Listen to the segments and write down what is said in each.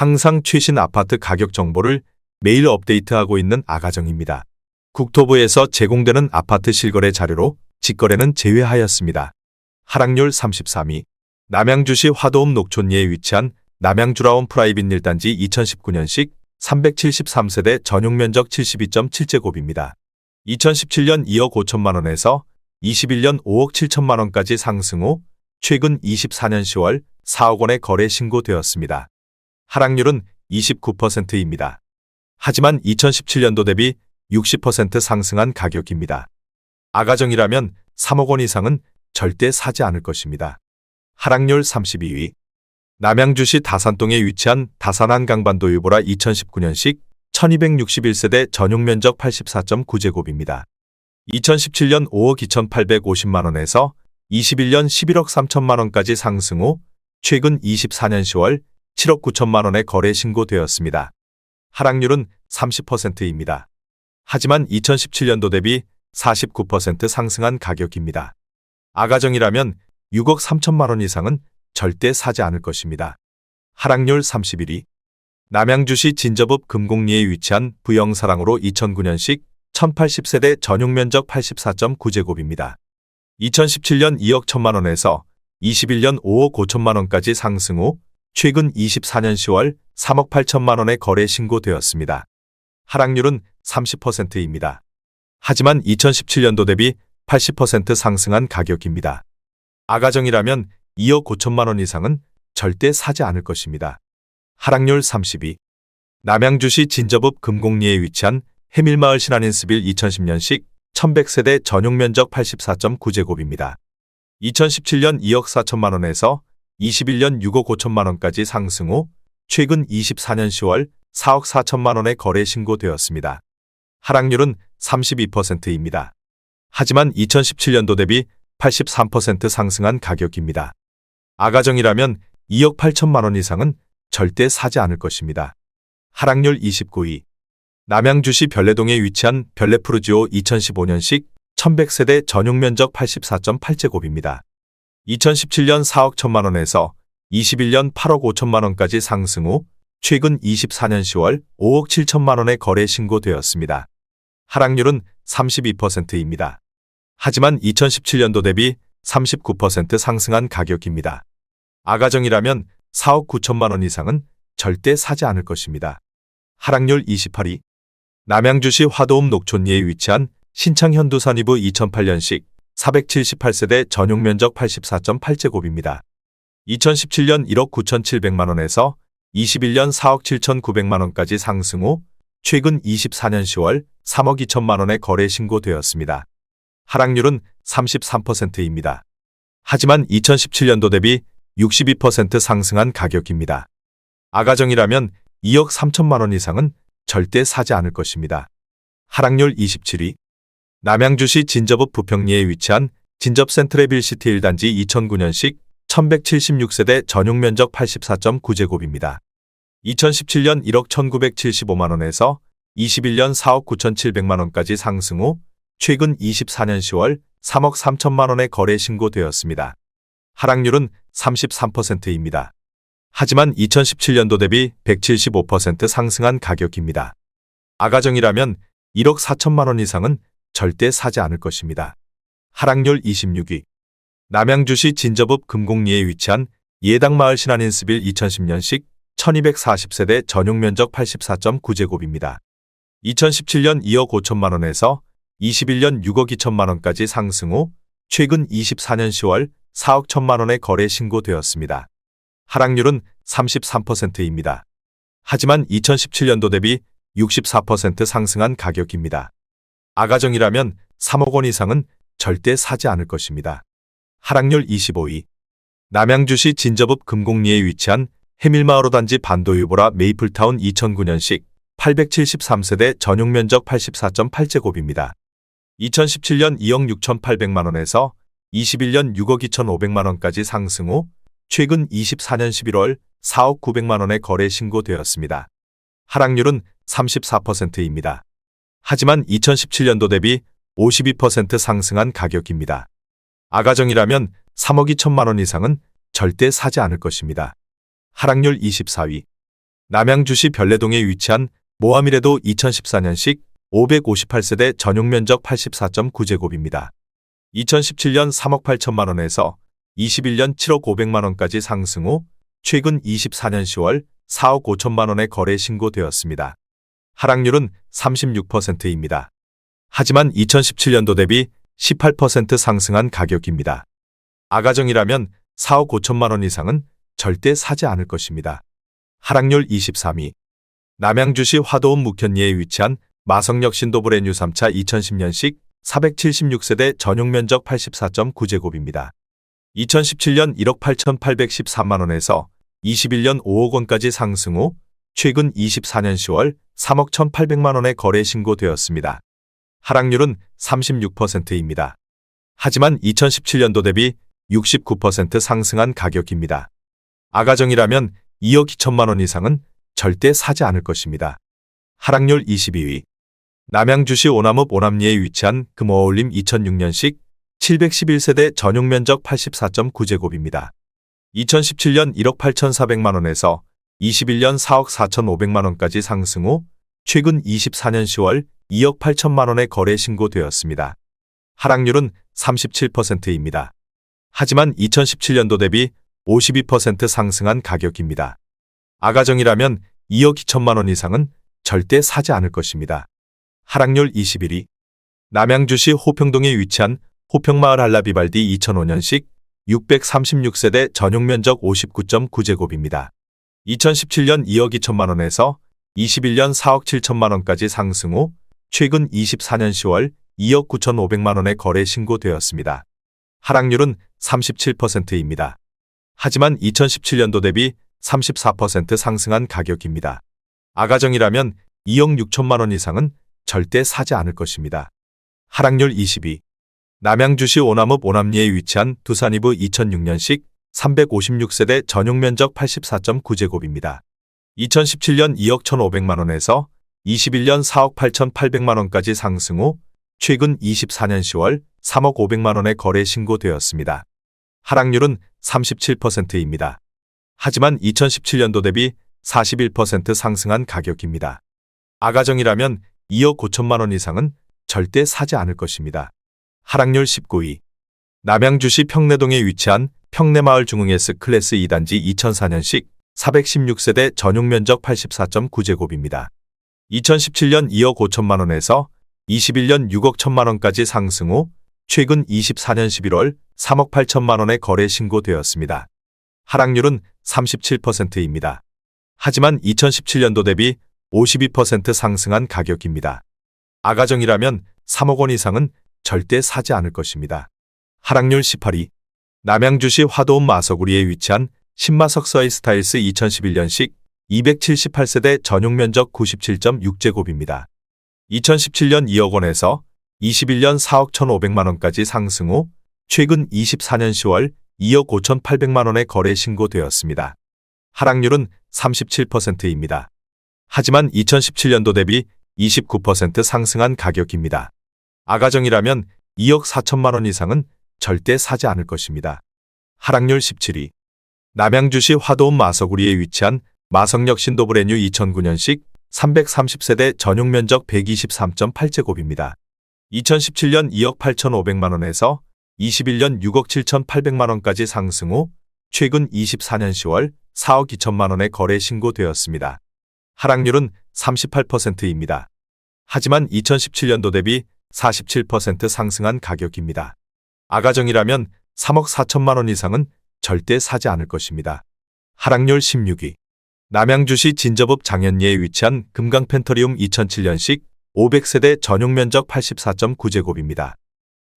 항상 최신 아파트 가격 정보를 매일 업데이트하고 있는 아가정입니다. 국토부에서 제공되는 아파트 실거래 자료로 직거래는 제외하였습니다. 하락률 33위. 남양주시 화도읍 녹촌리에 위치한 남양주라온 프라이빗 1단지 2019년식 373세대 전용 면적 72.7제곱입니다. 2017년 2억 5천만 원에서 21년 5억 7천만 원까지 상승 후 최근 24년 10월 4억 원의 거래 신고되었습니다. 하락률은 29%입니다. 하지만 2017년도 대비 60% 상승한 가격입니다. 아가정이라면 3억 원 이상은 절대 사지 않을 것입니다. 하락률 32위. 남양주시 다산동에 위치한 다산한 강반도 유보라 2019년식 1261세대 전용 면적 84.9제곱입니다. 2017년 5억 2,850만 원에서 21년 11억 3천만 원까지 상승 후 최근 24년 10월 7억 9천만 원의 거래 신고되었습니다. 하락률은 30%입니다. 하지만 2017년도 대비 49% 상승한 가격입니다. 아가정이라면 6억 3천만 원 이상은 절대 사지 않을 것입니다. 하락률 31위. 남양주시 진저읍 금곡리에 위치한 부영사랑으로 2009년식 1080세대 전용 면적 84.9제곱입니다. 2017년 2억 1천만 원에서 21년 5억 5천만 원까지 상승 후 최근 24년 10월 3억 8천만 원의 거래 신고되었습니다. 하락률은 30%입니다. 하지만 2017년도 대비 80% 상승한 가격입니다. 아가정이라면 2억 5천만 원 이상은 절대 사지 않을 것입니다. 하락률 32. 남양주시 진저읍 금곡리에 위치한 해밀마을 신한인스빌 2010년식 1100세대 전용 면적 84.9제곱입니다. 2017년 2억 4천만 원에서 21년 6억 5천만 원까지 상승 후 최근 24년 10월 4억 4천만 원의 거래 신고되었습니다. 하락률은 32%입니다. 하지만 2017년도 대비 83% 상승한 가격입니다. 아가정이라면 2억 8천만 원 이상은 절대 사지 않을 것입니다. 하락률 29위. 남양주시 별내동에 위치한 별내푸르지오 2015년식 1100세대 전용 면적 84.8제곱입니다. 2017년 4억 1천만 원에서 21년 8억 5천만 원까지 상승 후 최근 24년 10월 5억 7천만 원의 거래 신고되었습니다. 하락률은 32%입니다. 하지만 2017년도 대비 39% 상승한 가격입니다. 아가정이라면 4억 9천만 원 이상은 절대 사지 않을 것입니다. 하락률 28위. 남양주시 화도읍 녹촌리에 위치한 신창현두산 이부 2008년식 478세대 전용 면적 84.8제곱입니다. 2017년 1억 9,700만 원에서 21년 4억 7,900만 원까지 상승 후 최근 24년 10월 3억 2천만 원의 거래 신고되었습니다. 하락률은 33%입니다. 하지만 2017년도 대비 62% 상승한 가격입니다. 아가정이라면 2억 3천만 원 이상은 절대 사지 않을 것입니다. 하락률 27위. 남양주시 진접읍 부평리에 위치한 진접 센트레빌시티 1단지 2009년식 1176세대 전용 면적 84.9제곱입니다. 2017년 1억 1975만 원에서 21년 4억 9,700만 원까지 상승 후 최근 24년 10월 3억 3천만 원의 거래 신고되었습니다. 하락률은 33%입니다. 하지만 2017년도 대비 175% 상승한 가격입니다. 아가정이라면 1억 4천만 원 이상은 절대 사지 않을 것입니다. 하락률 26위. 남양주시 진저읍 금곡리에 위치한 예당마을 신한인스빌 2010년식 1240세대 전용 면적 84.9제곱입니다. 2017년 2억 5천만 원에서 21년 6억 2천만 원까지 상승 후 최근 24년 10월 4억 1천만 원의 거래 신고되었습니다. 하락률은 33%입니다. 하지만 2017년도 대비 64% 상승한 가격입니다. 아가정이라면 3억 원 이상은 절대 사지 않을 것입니다. 하락률 25위. 남양주시 진저읍 금곡리에 위치한 해밀마을호 단지 반도유보라 메이플타운 2009년식 873세대 전용 면적 84.8제곱입니다. 2017년 2억 6,800만 원에서 21년 6억 2,500만 원까지 상승 후 최근 24년 11월 4억 900만 원의 거래 신고되었습니다. 하락률은 34%입니다. 하지만 2017년도 대비 52% 상승한 가격입니다. 아가정이라면 3억 2천만 원 이상은 절대 사지 않을 것입니다. 하락률 24위. 남양주시 별내동에 위치한 모하미레도 2014년식 558세대 전용 면적 84.9제곱입니다. 2017년 3억 8천만 원에서 21년 7억 500만 원까지 상승 후 최근 24년 10월 4억 5천만 원에 거래 신고되었습니다. 하락률은 36%입니다. 하지만 2017년도 대비 18% 상승한 가격입니다. 아가정이라면 4억 5천만 원 이상은 절대 사지 않을 것입니다. 하락률 23위. 남양주시 화도읍 묵현리에 위치한 마성역 신도브레뉴 3차 2010년식 476세대 전용 면적 84.9제곱입니다. 2017년 1억 8,813만 원에서 21년 5억 원까지 상승 후 최근 24년 10월 3억 1,800만 원에 거래 신고되었습니다. 하락률은 36%입니다. 하지만 2017년도 대비 69% 상승한 가격입니다. 아가정이라면 2억 2천만 원 이상은 절대 사지 않을 것입니다. 하락률 22위. 남양주시 오남읍 오남리에 위치한 금어울림 2006년식 711세대 전용 면적 84.9제곱입니다. 2017년 1억 8,400만 원에서 21년 4억 4,500만 원까지 상승 후 최근 24년 10월 2억 8천만 원에 거래 신고되었습니다. 하락률은 37%입니다. 하지만 2017년도 대비 52% 상승한 가격입니다. 아가정이라면 2억 2천만 원 이상은 절대 사지 않을 것입니다. 하락률 21위. 남양주시 호평동에 위치한 호평마을 한라비발디 2005년식 636세대 전용 면적 59.9제곱입니다. 2017년 2억 2천만 원에서 21년 4억 7천만 원까지 상승 후 최근 24년 10월 2억 9천5백만 원에 거래 신고되었습니다. 하락률은 37%입니다. 하지만 2017년도 대비 34% 상승한 가격입니다. 아가정이라면 2억 6천만 원 이상은 절대 사지 않을 것입니다. 하락률 22. 남양주시 오남읍 오남리에 위치한 두산이브 2006년식 356세대 전용 면적 84.9제곱입니다. 2017년 2억 1,500만 원에서 21년 4억 8,800만 원까지 상승 후 최근 24년 10월 3억 500만 원에 거래 신고되었습니다. 하락률은 37%입니다. 하지만 2017년도 대비 41% 상승한 가격입니다. 아가정이라면 2억 5천만 원 이상은 절대 사지 않을 것입니다. 하락률 19위. 남양주시 평내동에 위치한 평내마을 중흥S 클래스 2단지 2004년식 416세대 전용 면적 84.9제곱입니다. 2017년 2억 5천만 원에서 21년 6억 1천만 원까지 상승 후 최근 24년 11월 3억 8천만 원에 거래 신고되었습니다. 하락률은 37%입니다. 하지만 2017년도 대비 52% 상승한 가격입니다. 아가정이라면 3억 원 이상은 절대 사지 않을 것입니다. 하락률 18위. 남양주시 화도읍 마서구리에 위치한 신마석서의 스타일스 2011년식 278세대 전용 면적 97.6제곱입니다. 2017년 2억 원에서 21년 4억 1,500만 원까지 상승 후 최근 24년 10월 2억 5,800만 원에 거래 신고되었습니다. 하락률은 37%입니다. 하지만 2017년도 대비 29% 상승한 가격입니다. 아가정이라면 2억 4천만 원 이상은 절대 사지 않을 것입니다. 하락률 17위. 남양주시 화도읍 마서구리에 위치한 마성역 신도브레뉴 2009년식 330세대 전용 면적 123.8제곱입니다. 2017년 2억 8,500만 원에서 21년 6억 7,800만 원까지 상승 후 최근 24년 10월 4억 2천만 원에 거래 신고되었습니다. 하락률은 38%입니다. 하지만 2017년도 대비 47% 상승한 가격입니다. 아가정이라면 3억 4천만 원 이상은 절대 사지 않을 것입니다. 하락률 16위. 남양주시 진접읍 장현리에 위치한 금강펜터리움 2007년식 500세대 전용 면적 84.9제곱입니다.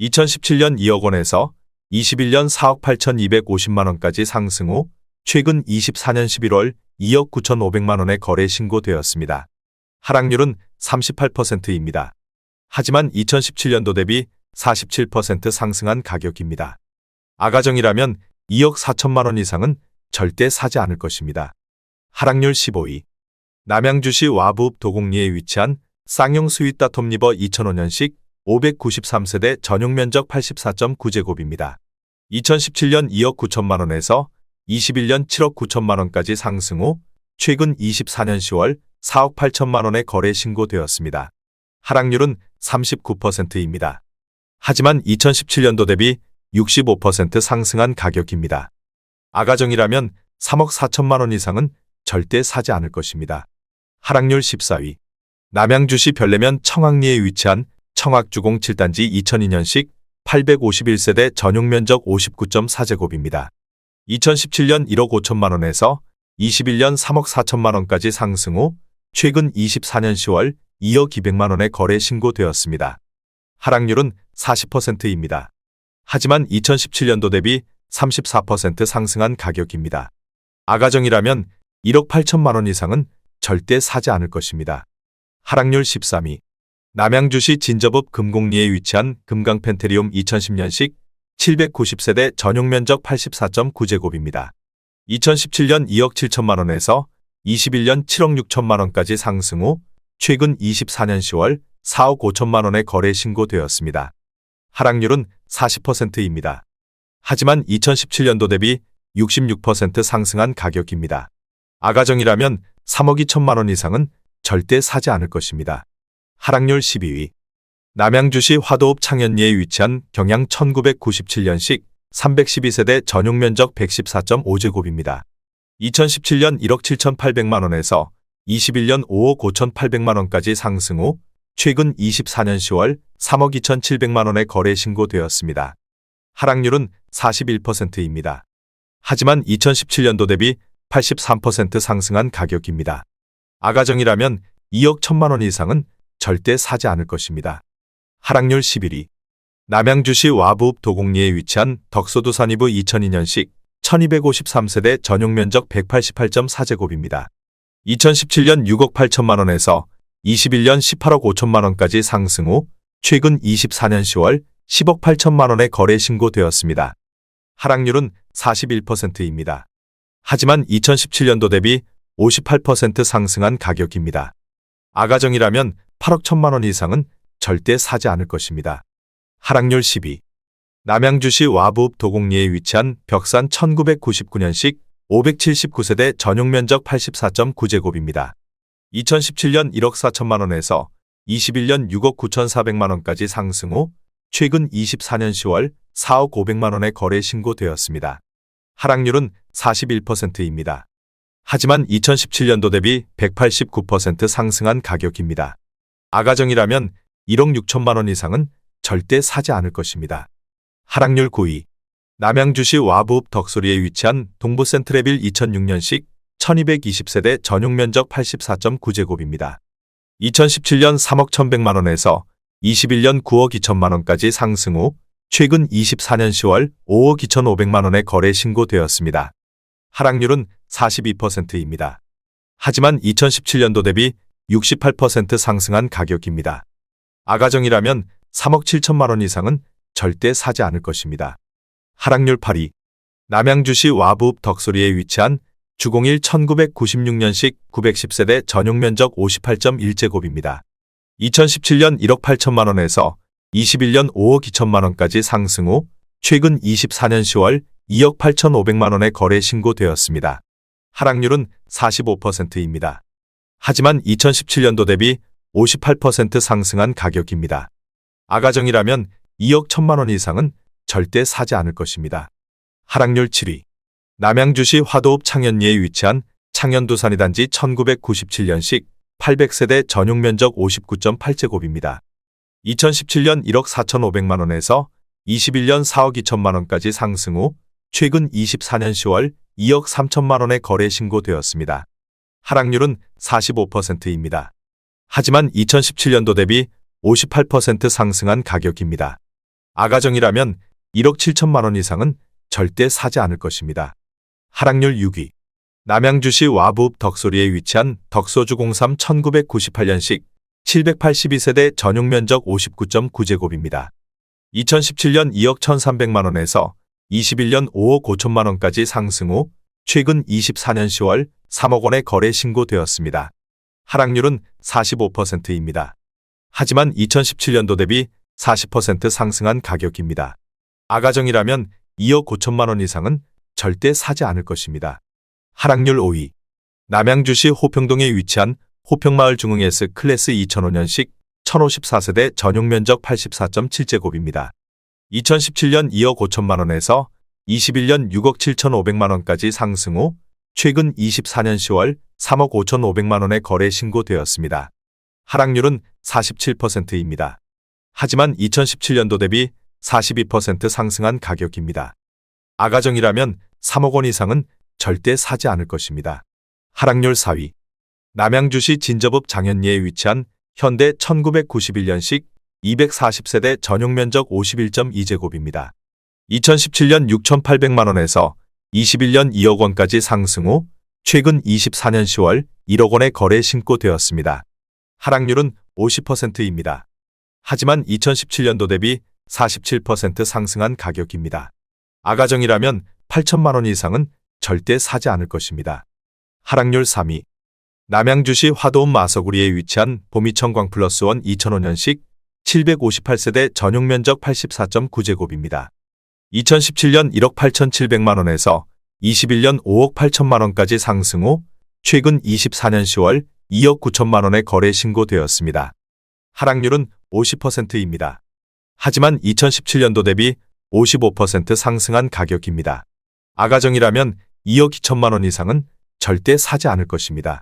2017년 2억 원에서 21년 4억 8,250만 원까지 상승 후 최근 24년 11월 2억 9,500만 원에 거래 신고되었습니다. 하락률은 38%입니다. 하지만 2017년도 대비 47% 상승한 가격입니다. 아가정이라면 2억 4천만 원 이상은 절대 사지 않을 것입니다. 하락률 15위. 남양주시 와부읍 도곡리에 위치한 쌍용 스윗다 톱리버 2005년식 593세대 전용 면적 84.9제곱입니다. 2017년 2억 9천만 원에서 21년 7억 9천만 원까지 상승 후 최근 24년 10월 4억 8천만 원의 거래 신고되었습니다. 하락률은 39%입니다. 하지만 2017년도 대비 65% 상승한 가격입니다. 아가정이라면 3억 4천만 원 이상은 절대 사지 않을 것입니다. 하락률 14위. 남양주시 별내면 청학리에 위치한 청학주공 7단지 2002년식 851세대 전용 면적 59.4제곱입니다. 2017년 1억 5천만 원에서 21년 3억 4천만 원까지 상승 후 최근 24년 10월 2억 200만 원의 거래 신고되었습니다. 하락률은 40%입니다. 하지만 2017년도 대비 34% 상승한 가격입니다. 아가정이라면 1억 8천만 원 이상은 절대 사지 않을 것입니다. 하락률 13위. 남양주시 진저읍 금곡리에 위치한 금강펜테리움 2010년식 790세대 전용 면적 84.9제곱입니다. 2017년 2억 7천만 원에서 21년 7억 6천만 원까지 상승 후 최근 24년 10월 4억 5천만 원의 거래 신고되었습니다. 하락률은 40%입니다. 하지만 2017년도 대비 66% 상승한 가격입니다. 아가정이라면 3억 2천만 원 이상은 절대 사지 않을 것입니다. 하락률 12위. 남양주시 화도읍 창현리에 위치한 경양 1997년식 312세대 전용 면적 114.5제곱입니다. 2017년 1억 7,800만 원에서 21년 5억 5,800만 원까지 상승 후 최근 24년 10월 3억 2,700만 원의 거래 신고되었습니다. 하락률은 41%입니다. 하지만 2017년도 대비 83% 상승한 가격입니다. 아가정이라면 2억 1천만 원 이상은 절대 사지 않을 것입니다. 하락률 11위. 남양주시 와부읍 도곡리에 위치한 덕소두산이브 2002년식 1253세대 전용 면적 188.4제곱입니다. 2017년 6억 8천만 원에서 21년 18억 5천만 원까지 상승 후 최근 24년 10월 10억 8천만 원의 거래 신고되었습니다. 하락률은 41%입니다. 하지만 2017년도 대비 58% 상승한 가격입니다. 아가정이라면 8억 1천만 원 이상은 절대 사지 않을 것입니다. 하락률 12. 남양주시 와부읍 도곡리에 위치한 벽산 1999년식 579세대 전용 면적 84.9제곱입니다. 2017년 1억 4천만 원에서 21년 6억 9천4백만 원까지 상승 후 최근 24년 10월 4억 5백만 원의 거래 신고되었습니다. 하락률은 41%입니다. 하지만 2017년도 대비 189% 상승한 가격입니다. 아가정이라면 1억 6천만 원 이상은 절대 사지 않을 것입니다. 하락률 9위. 남양주시 와부읍 덕소리에 위치한 동부 센트레빌 2006년식 1220세대 전용 면적 84.9제곱입니다. 2017년 3억 1100만 원에서 21년 9억 2천만 원까지 상승 후 최근 24년 10월 5억 2천5백만 원의 거래 신고되었습니다. 하락률은 42%입니다. 하지만 2017년도 대비 68% 상승한 가격입니다. 아가정이라면 3억 7천만 원 이상은 절대 사지 않을 것입니다. 하락률 8위. 남양주시 와부읍 덕소리에 위치한 주공일 1996년식 910세대 전용 면적 58.1제곱입니다. 2017년 1억 8천만 원에서 21년 5억 2천만 원까지 상승 후 최근 24년 10월 2억 8천5백만 원의 거래 신고되었습니다. 하락률은 45%입니다. 하지만 2017년도 대비 58% 상승한 가격입니다. 아가정이라면 2억 1천만 원 이상은 절대 사지 않을 것입니다. 하락률 7위. 남양주시 화도읍 창현리에 위치한 창현도산이 단지 1997년식 800세대 전용 면적 59.8제곱입니다. 2017년 1억 4천5백만 원에서 21년 4억 2천만 원까지 상승 후 최근 24년 10월 2억 3천만 원의 거래 신고되었습니다. 하락률은 45%입니다. 하지만 2017년도 대비 58% 상승한 가격입니다. 아가정이라면 1억 7천만 원 이상은 절대 사지 않을 것입니다. 하락률 6위. 남양주시 와부읍 덕소리에 위치한 덕소주 03 1998년식 782세대 전용 면적 59.9제곱입니다. 2017년 2억 1,300만 원에서 21년 5억 5천만 원까지 상승 후 최근 24년 10월 3억 원의 거래 신고되었습니다. 하락률은 45%입니다. 하지만 2017년도 대비 40% 상승한 가격입니다. 아가정이라면 2억 5천만 원 이상은 절대 사지 않을 것입니다. 하락률 5위. 남양주시 호평동에 위치한 호평마을 중흥S 클래스 2005년식 1054세대 전용 면적 84.7제곱입니다. 2017년 2억 5천만 원에서 21년 6억 7천5백만 원까지 상승 후 최근 24년 10월 3억 5천5백만 원에 거래 신고되었습니다. 하락률은 47%입니다. 하지만 2017년도 대비 42% 상승한 가격입니다. 아가정이라면 3억 원 이상은 절대 사지 않을 것입니다. 하락률 4위. 남양주시 진저읍 장현리에 위치한 현대 1991년식 240세대 전용 면적 51.2제곱입니다. 2017년 6,800만 원에서 21년 2억 원까지 상승 후 최근 24년 10월 1억 원에 거래 신고되었습니다. 하락률은 50%입니다. 하지만 2017년도 대비 47% 상승한 가격입니다. 아가정이라면 8천만 원 이상은 절대 사지 않을 것입니다. 하락률 3위. 남양주시 화도읍 마서구리에 위치한 보미청광 플러스 원 2005년식 758세대 전용 면적 84.9제곱입니다. 2017년 1억 8,700만 원에서 21년 5억 8천만 원까지 상승 후 최근 24년 10월 2억 9천만 원에 거래 신고되었습니다. 하락률은 50%입니다. 하지만 2017년도 대비 55% 상승한 가격입니다. 아가정이라면 2억 2천만 원 이상은 절대 사지 않을 것입니다.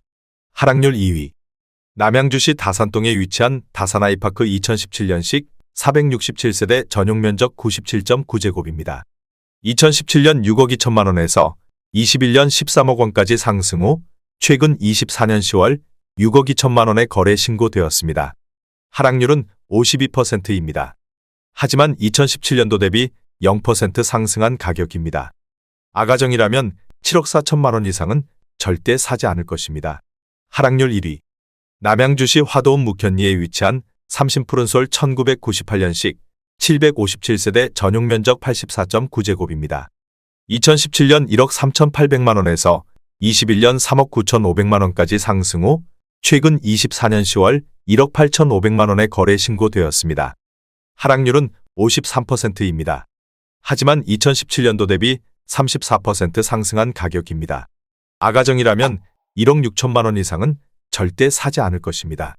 하락률 2위. 남양주시 다산동에 위치한 다산아이파크 2017년식 467세대 전용 면적 97.9제곱입니다. 2017년 6억 2천만 원에서 21년 13억 원까지 상승 후 최근 24년 10월 6억 2천만 원에 거래 신고되었습니다. 하락률은 52%입니다. 하지만 2017년도 대비 0% 상승한 가격입니다. 아가정이라면 7억 4천만 원 이상은 절대 사지 않을 것입니다. 하락률 1위. 남양주시 화도읍 묵현리에 위치한 삼신푸른솔 1998년식 757세대 전용 면적 84.9제곱입니다. 2017년 1억 3,800만 원에서 21년 3억 9,500만 원까지 상승 후 최근 24년 10월 1억 8,500만 원에 거래 신고되었습니다. 하락률은 53%입니다. 하지만 2017년도 대비 34% 상승한 가격입니다. 아가정이라면 1억 6천만 원 이상은 절대 사지 않을 것입니다.